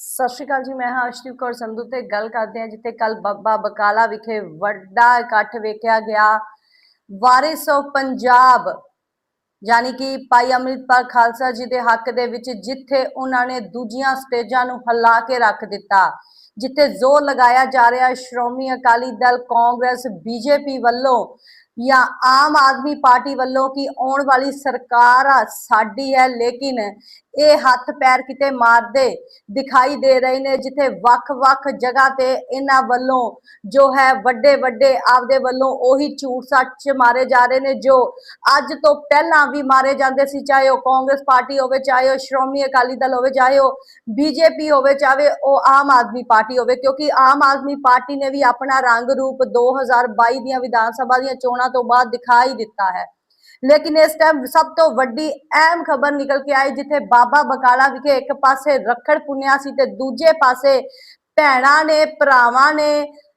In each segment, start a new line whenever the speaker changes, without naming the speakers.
ਸਤਿ ਸ਼੍ਰੀ ਅਕਾਲ ਜੀ, ਮੈਂ ਹਾਂ ਅਰਸ਼ਦੀਪ ਕੌਰ ਸੰਧੂ ਤੇ ਗੱਲ ਕਰਦੇ ਹਾਂ ਜਿੱਥੇ ਕੱਲ ਬੱਬਾ ਬਕਾਲਾ ਵਿਖੇ ਵੱਡਾ ਇਕੱਠ ਵੇਖਿਆ ਗਿਆ। ਵਾਰਿਸ ਆਫ ਪੰਜਾਬ, ਯਾਨੀ ਕਿ ਭਾਈ ਅੰਮ੍ਰਿਤਪਾਲ ਖਾਲਸਾ ਜੀ ਦੇ ਹੱਕ ਦੇ ਵਿੱਚ ਜਿੱਥੇ ਉਹਨਾਂ ਨੇ ਦੂਜੀਆਂ ਸਟੇਜਾਂ ਨੂੰ ਹਲਾ ਕੇ ਰੱਖ ਦਿੱਤਾ, ਜਿੱਥੇ ਜ਼ੋਰ ਲਗਾਇਆ ਜਾ ਰਿਹਾ ਸ਼੍ਰੋਮਣੀ ਅਕਾਲੀ ਦਲ, ਕਾਂਗਰਸ, ਬੀਜੇਪੀ ਵੱਲੋਂ ਜਾਂ ਆਮ ਆਦਮੀ ਪਾਰਟੀ ਵੱਲੋਂ ਕਿ ਆਉਣ ਵਾਲੀ ਸਰਕਾਰ ਆ ਸਾਡੀ ਹੈ, ਲੇਕਿਨ ਇਹ ਹੱਥ ਪੈਰ ਕਿਤੇ ਮਾਰਦੇ ਦਿਖਾਈ ਦੇ ਰਹੇ ਨੇ, ਜਿੱਥੇ ਵੱਖ-ਵੱਖ ਜਗ੍ਹਾ ਤੇ ਇਹਨਾਂ ਵੱਲੋਂ ਜੋ ਹੈ ਵੱਡੇ ਵੱਡੇ ਆਪਦੇ ਵੱਲੋਂ ਉਹੀ ਝੂਠ ਸੱਚ ਮਾਰੇ ਜਾ ਰਹੇ ਨੇ, ਜੋ ਅੱਜ ਤੋਂ ਪਹਿਲਾਂ ਵੀ ਮਾਰੇ ਜਾਂਦੇ ਸੀ, ਚਾਹੇ ਉਹ ਕਾਂਗਰਸ ਪਾਰਟੀ ਹੋਵੇ, ਚਾਹੇ ਉਹ ਸ਼੍ਰੋਮਣੀ ਅਕਾਲੀ ਦਲ ਹੋਵੇ, ਚਾਹੇ ਉਹ ਬੀਜੇਪੀ ਹੋਵੇ, ਚਾਹੇ ਉਹ ਆਮ ਆਦਮੀ ਪਾਰਟੀ ਹੋਵੇ, ਕਿਉਂਕਿ ਆਮ ਆਦਮੀ ਪਾਰਟੀ ਨੇ ਵੀ ਆਪਣਾ ਰੰਗ ਰੂਪ 2022 ਦੀਆਂ ਵਿਧਾਨ ਸਭਾ ਦੀਆਂ ਚੋਣਾਂ ਤੋਂ ਬਾਅਦ ਦਿਖਾਈ ਦਿੱਤਾ ਹੈ। ਲੇਕਿਨ ਇਸ ਟਾਈਮ ਸਭ ਤੋਂ ਵੱਡੀ ਅਹਿਮ ਖਬਰ ਨਿਕਲ ਕੇ ਆਈ ਜਿੱਥੇ ਬਾਬਾ ਬਕਾਲਾ ਵਿਖੇ ਇੱਕ ਪਾਸੇ ਰੱਖੜ ਪੁੰਨਿਆ ਸੀ ਤੇ ਦੂਜੇ ਪਾਸੇ ਭੈਣਾਂ ਨੇ ਭਰਾਵਾਂ ਨੇ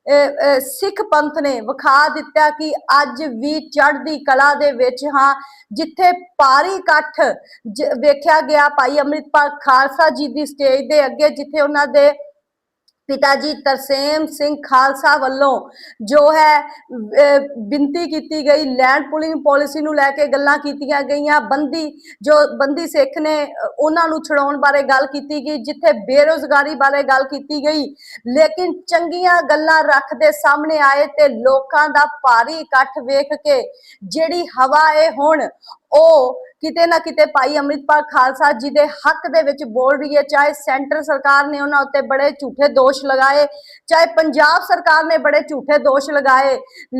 ਅਹ, ਸਿੱਖ ਪੰਥ ਨੇ ਵਿਖਾ ਦਿੱਤਾ ਕਿ ਅੱਜ ਵੀ ਚੜ੍ਹਦੀ ਕਲਾ ਦੇ ਵਿੱਚ ਹਾਂ ਜਿੱਥੇ ਭਾਰੀ ਇਕੱਠ ਵੇਖਿਆ ਗਿਆ ਭਾਈ ਅੰਮ੍ਰਿਤਪਾਲ ਖਾਲਸਾ ਜੀ ਦੀ ਸਟੇਜ ਦੇ ਅੱਗੇ ਜਿੱਥੇ ਉਹਨਾਂ ਦੇ ਪਿਤਾ ਜੀ ਤਰਸੇਮ ਸਿੰਘ ਖਾਲਸਾ ਵੱਲੋਂ ਜੋ ਹੈ ਅਹ, ਕੀਤੀ ਗਈ ਲੈਂਡ ਪੁਲਿੰਗ ਪਾਲਿਸੀ ਨੂੰ ਲੈ ਕੇ ਗੱਲਾਂ ਕੀਤੀਆਂ ਗਈਆਂ ਬੰਦੀ ਜੋ ਬੰਦੀ ਸਿੱਖ ਨੇ ਉਹਨਾਂ ਨੂੰ ਛਡਾਉਣ ਬਾਰੇ ਗੱਲ ਕੀਤੀ ਗਈ ਜਿੱਥੇ ਬੇਰੋਜ਼ਗਾਰੀ ਬਾਰੇ ਗੱਲ ਕੀਤੀ ਗਈ। ਲੇਕਿਨ ਚੰਗੀਆਂ ਗੱਲਾਂ ਰੱਖਦੇ ਸਾਹਮਣੇ ਆਏ ਤੇ ਲੋਕਾਂ ਦਾ ਭਾਰੀ ਇਕੱਠ ਵੇਖ ਕੇ ਜਿਹੜੀ ਹਵਾ ਇਹ ਹੁਣ ਉਹ ਕਿਤੇ ਨਾ ਕਿਤੇ ਭਾਈ ਅੰਮ੍ਰਿਤਪਾਲ ਖਾਲਸਾ ਜੀ ਦੇ ਹੱਕ ਦੇ ਵਿੱਚ ਬੋਲ ਰਹੀ ਹੈ। ਚਾਹੇ ਸੈਂਟਰ ਸਰਕਾਰ ਨੇ ਉਹਨਾਂ ਉੱਤੇ ਬੜੇ ਝੂਠੇ ਦੋਸ਼ ਲਗਾਏ, ਚਾਹੇ ਪੰਜਾਬ ਸਰਕਾਰ ਨੇ ਬੜੇ ਝੂਠੇ ਦੋਸ਼ ਲਗਾਏ,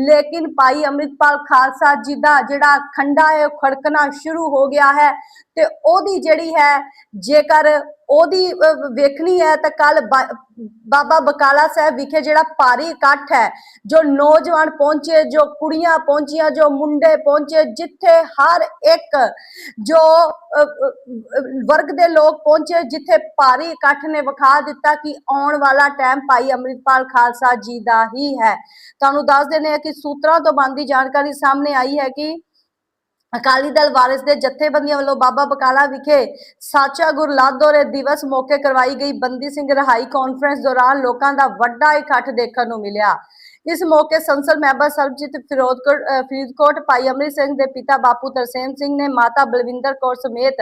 ਲੇਕਿਨ ਭਾਈ ਅੰਮ੍ਰਿਤਪਾਲ ਖਾਲਸਾ ਜੀ ਦਾ ਜਿਹੜਾ ਖੰਡਾ ਹੈ, ਉਹ ਖੜਕਣਾ ਸ਼ੁਰੂ ਹੋ ਗਿਆ ਹੈ ਤੇ ਉਹਦੀ ਜਿਹੜੀ ਹੈ ਜੇਕਰ ਉਹਦੀ ਵੇਖਣੀ ਹੈ ਤਾਂ ਕੱਲ ਬਾਬਾ ਬਕਾਲਾ ਸਾਹਿਬ ਵਿਖੇ ਜਿਹੜਾ ਭਾਰੀ ਇਕੱਠ ਹੈ, ਜੋ ਨੌਜਵਾਨ ਪਹੁੰਚੇ, ਜੋ ਕੁੜੀਆਂ ਪਹੁੰਚੀਆਂ, ਜੋ ਮੁੰਡੇ ਪਹੁੰਚੇ, ਜਿੱਥੇ ਹਰ ਇੱਕ ਜੋ ਵਰਗ ਦੇ ਲੋਕ ਪਹੁੰਚੇ, ਜਿੱਥੇ ਭਾਰੀ ਇਕੱਠ ਨੇ ਵਿਖਾ ਦਿੱਤਾ ਕਿ ਆਉਣ ਵਾਲਾ ਟਾਈਮ ਭਾਈ ਅੰਮ੍ਰਿਤਪਾਲ ਖਾਲਸਾ ਜੀ ਦਾ ਹੀ ਹੈ। ਤੁਹਾਨੂੰ ਦੱਸ ਦਿੰਦੇ ਹਾਂ ਕਿ ਸੂਤਰਾਂ ਤੋਂ ਬੰਦੀ ਜਾਣਕਾਰੀ ਸਾਹਮਣੇ ਆਈ ਹੈ ਕਿ ਅਕਾਲੀ ਦਲ ਵਾਰਿਸ ਦੇ ਜਥੇਬੰਦੀਆਂ ਵੱਲੋਂ ਬਾਬਾ ਬਕਾਲਾ ਵਿਖੇ ਸਾਚਾ ਗੁਰਲਾਦੋਰੇ ਦਿਵਸ ਮੌਕੇ ਕਰਵਾਈ ਗਈ ਬੰਦੀ ਸਿੰਘ ਰਹਾਈ ਕਾਨਫਰੰਸ ਦੌਰਾਨ ਲੋਕਾਂ ਦਾ ਵੱਡਾ ਇਕੱਠ ਦੇਖਣ ਨੂੰ ਮਿਲਿਆ। ਇਸ ਮੌਕੇ ਸੰਸਦ ਮੈਂਬਰ ਸਰਬਜੀਤ ਫਿਰੋਜ਼ਕੋਟ ਫਰੀਦਕੋਟ ਭਾਈ ਅਮਰਿਤ ਸਿੰਘ ਦੇ ਪਿਤਾ ਬਾਪੂ ਤਰਸੇਮ ਸਿੰਘ ਨੇ ਮਾਤਾ ਬਲਵਿੰਦਰ ਕੌਰ ਸਮੇਤ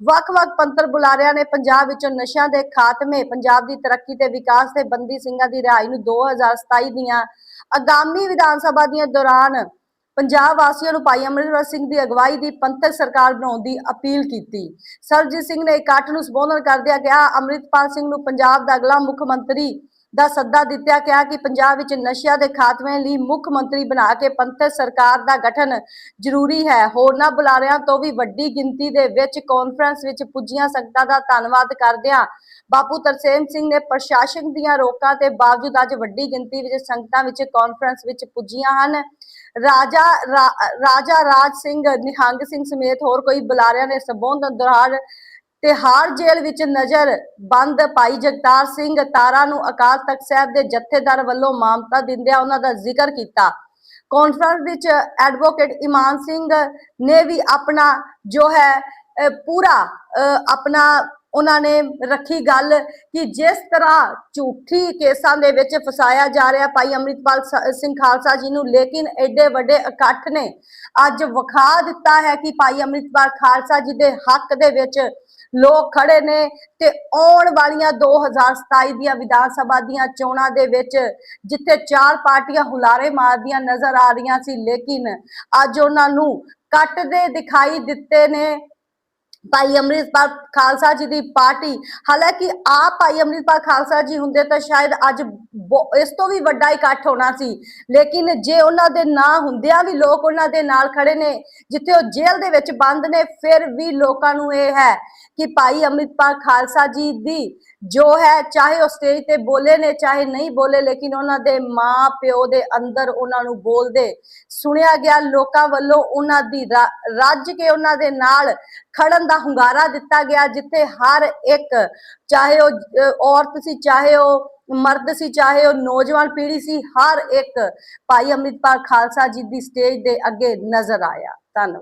ਵੱਖ-ਵੱਖ ਪੰਥਰ ਬੁਲਾਰਿਆਂ ਨੇ ਪੰਜਾਬ ਵਿੱਚੋਂ ਨਸ਼ਿਆਂ ਦੇ ਖਾਤਮੇ, ਪੰਜਾਬ ਦੀ ਤਰੱਕੀ ਤੇ ਵਿਕਾਸ ਤੇ ਬੰਦੀ ਸਿੰਘਾਂ ਦੀ ਰਿਹਾਈ ਨੂੰ 2027 ਦੀਆਂ ਆਗਾਮੀ ਵਿਧਾਨ ਸਭਾ ਦੀਆਂ ਦੌਰਾਨ ਪੰਜਾਬ ਵਾਸੀਆਂ ਨੂੰ ਭਾਈ ਅਮਰਿੰਦਰ ਸਿੰਘ ਦੀ ਅਗਵਾਈ ਦੀ ਪੰਥਕ ਸਰਕਾਰ ਬਣਾਉਣ ਦੀ ਅਪੀਲ ਕੀਤੀ। ਸਰਜੀਤ ਸਿੰਘ ਨੇ ਇਕੱਠ ਨੂੰ ਸੰਬੋਧਨ ਕਰਦਿਆਂ ਕਿਹਾ, ਅੰਮ੍ਰਿਤਪਾਲ ਸਿੰਘ ਨੂੰ ਪੰਜਾਬ ਦਾ ਅਗਲਾ ਮੁੱਖ ਮੰਤਰੀ ਦਾ ਸੱਦਾ ਦਿੱਤਾ ਕਿਹਾ ਕਿ ਪੰਜਾਬ ਵਿੱਚ ਨਸ਼ਿਆਂ ਦੇ ਖਾਤਮੇ ਲਈ ਮੁੱਖ ਮੰਤਰੀ ਬਣਾ ਕੇ ਪੰਥਕ ਸਰਕਾਰ ਦਾ ਗਠਨ ਜ਼ਰੂਰੀ ਹੈ। ਹੋਰਨਾਂ ਬੁਲਾਰਿਆਂ ਤੋਂ ਵੀ ਵੱਡੀ ਗਿਣਤੀ ਦੇ ਵਿੱਚ ਕਾਨਫਰੰਸ ਵਿੱਚ ਪੁੱਜੀਆਂ ਸੰਗਤਾਂ ਦਾ ਧੰਨਵਾਦ ਕਰਦਿਆਂ ਬਾਪੂ ਤਰਸੇਮ ਸਿੰਘ ਨੇ ਪ੍ਰਸ਼ਾਸਨ ਦੀਆਂ ਰੋਕਾਂ ਤੇ ਬਾਵਜੂਦ ਅੱਜ ਵੱਡੀ ਗਿਣਤੀ ਵਿੱਚ ਸੰਗਤਾਂ ਵਿੱਚ ਕਾਨਫਰੰਸ ਵਿੱਚ ਪੁੱਜੀਆਂ ਹਨ। ਰਾਜਾ ਰਾਜਾ ਰਾਜ ਸਿੰਘ ਨਿਹੰਗ ਸਿੰਘ ਸਮੇਤ ਹੋਰ ਕੋਈ ਬੁਲਾਰਿਆਂ ਨੇ ਸੰਬੋਧਨ ਦੌਰਾਨ ਤਿਹਾੜ ਜੇਲ੍ਹ ਵਿੱਚ ਨਜ਼ਰ ਬੰਦ ਭਾਈ ਜਗਤਾਰ ਸਿੰਘ ਤਾਰਾ ਨੂੰ ਅਕਾਲ ਤਖਤ ਸਾਹਿਬ ਦੇ ਜਥੇਦਾਰ ਵੱਲੋਂ ਮਾਨਤਾ ਦਿੰਦਿਆਂ ਉਹਨਾਂ ਦਾ ਜ਼ਿਕਰ ਕੀਤਾ। ਕਾਨਫਰੰਸ ਵਿੱਚ ਐਡਵੋਕੇਟ ਇਮਾਨ ਸਿੰਘ ਨੇ ਵੀ ਆਪਣਾ ਜੋ ਹੈ ਪੂਰਾ ਅਹ, ਆਪਣਾ ਉਹਨਾਂ ਨੇ ਰੱਖੀ ਗੱਲ ਕਿ ਜਿਸ ਤਰ੍ਹਾਂ ਝੂਠੀ ਕੇਸਾਂ ਦੇ ਵਿੱਚ ਫਸਾਇਆ ਜਾ ਰਿਹਾ ਭਾਈ ਅੰਮ੍ਰਿਤਪਾਲ ਸਿੰਘ ਖਾਲਸਾ ਜੀ ਨੂੰ, ਲੇਕਿਨ ਐਡੇ ਵੱਡੇ ਇਕੱਠ ਨੇ। ਅੱਜ ਵਿਖਾ ਦਿੱਤਾ ਹੈ ਕਿ ਭਾਈ ਅੰਮ੍ਰਿਤਪਾਲ ਖਾਲਸਾ ਜੀ ਦੇ ਹੱਕ ਦੇ ਵਿੱਚ ਲੋਕ ਖੜੇ ਨੇ ਤੇ ਆਉਣ ਵਾਲੀਆਂ 2027 ਦੀਆਂ ਵਿਧਾਨ ਸਭਾ ਦੀਆਂ ਚੋਣਾਂ ਦੇ ਵਿੱਚ ਜਿੱਥੇ ਚਾਰ ਪਾਰਟੀਆਂ ਹੁਲਾਰੇ ਮਾਰਦੀਆਂ ਨਜ਼ਰ ਆ ਰਹੀਆਂ ਸੀ, ਲੇਕਿਨ ਅੱਜ ਉਹਨਾਂ ਨੂੰ ਕੱਟਦੇ ਦਿਖਾਈ ਦਿੱਤੇ ਨੇ ਭਾਈ ਅੰਮ੍ਰਿਤਪਾਲ ਖਾਲਸਾ ਜੀ ਦੀ ਪਾਰਟੀ। ਹਾਲਾਂਕਿ ਆਪ ਭਾਈ ਅੰਮ੍ਰਿਤਪਾਲ ਖਾਲਸਾ ਜੀ ਹੁੰਦੇ ਤਾਂ ਸ਼ਾਇਦ ਅੱਜ ਇਸ ਤੋਂ ਵੀ ਵੱਡਾ ਇਕੱਠ ਹੋਣਾ ਸੀ। ਲੇਕਿਨ ਜੇ ਉਹਨਾਂ ਦੇ ਨਾਂ ਹੁੰਦਿਆਂ ਵੀ ਲੋਕ ਉਹਨਾਂ ਦੇ ਨਾਲ ਖੜੇ ਨੇ, ਜਿੱਥੇ ਉਹ ਜੇਲ੍ਹ ਦੇ ਵਿੱਚ ਬੰਦ ਨੇ, ਫਿਰ ਵੀ ਲੋਕਾਂ ਨੂੰ ਇਹ ਹੈ ਕਿ ਭਾਈ ਅੰਮ੍ਰਿਤਪਾਲ ਖਾਲਸਾ ਜੀ ਦੀ ਜੋ ਹੈ, ਚਾਹੇ ਉਹ ਸਟੇਜ ਤੇ ਬੋਲੇ ਨੇ, ਚਾਹੇ ਨਹੀਂ ਬੋਲੇ, ਲੇਕਿਨ ਉਹਨਾਂ ਦੇ ਮਾਂ ਪਿਓ ਦੇ ਅੰਦਰ ਉਹਨਾਂ ਨੂੰ ਬੋਲਦੇ ਸੁਣਿਆ ਗਿਆ। ਲੋਕਾਂ ਵੱਲੋਂ ਉਹਨਾਂ ਦੀ ਰੱਜ ਕੇ ਉਹਨਾਂ ਦੇ ਨਾਲ ਖੜਨ ਦਾ ਹੁੰਗਾਰਾ ਦਿੱਤਾ ਗਿਆ ਜਿੱਥੇ ਹਰ ਇੱਕ, ਚਾਹੇ ਉਹ ਔਰਤ ਸੀ, ਚਾਹੇ ਉਹ ਮਰਦ ਸੀ, ਚਾਹੇ ਉਹ ਨੌਜਵਾਨ ਪੀੜ੍ਹੀ ਸੀ, ਹਰ ਇੱਕ ਭਾਈ ਅੰਮ੍ਰਿਤਪਾਲ ਖਾਲਸਾ ਜੀ ਦੀ ਸਟੇਜ ਦੇ ਅੱਗੇ ਨਜ਼ਰ ਆਇਆ। ਧੰਨਵਾਦ।